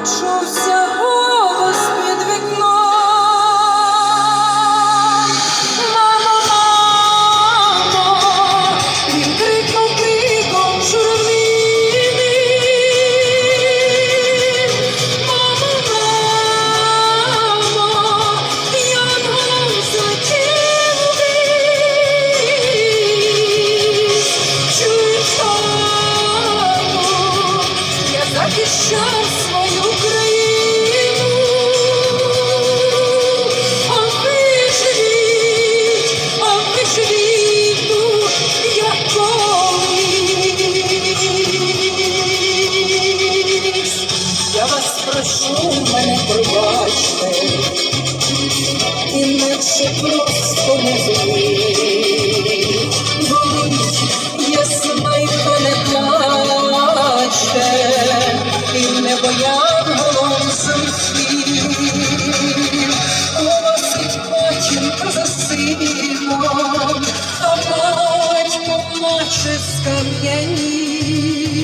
почувся голос під вікном. Мамо, мамо, він крикнув криком журавлиний. Мамо, мамо, янголом злетів вниз. Чуєш, мамо, я захищав свою інакше просто не й не плаче, і не злетів. Голосить матінка за сином, а наче скам'янів,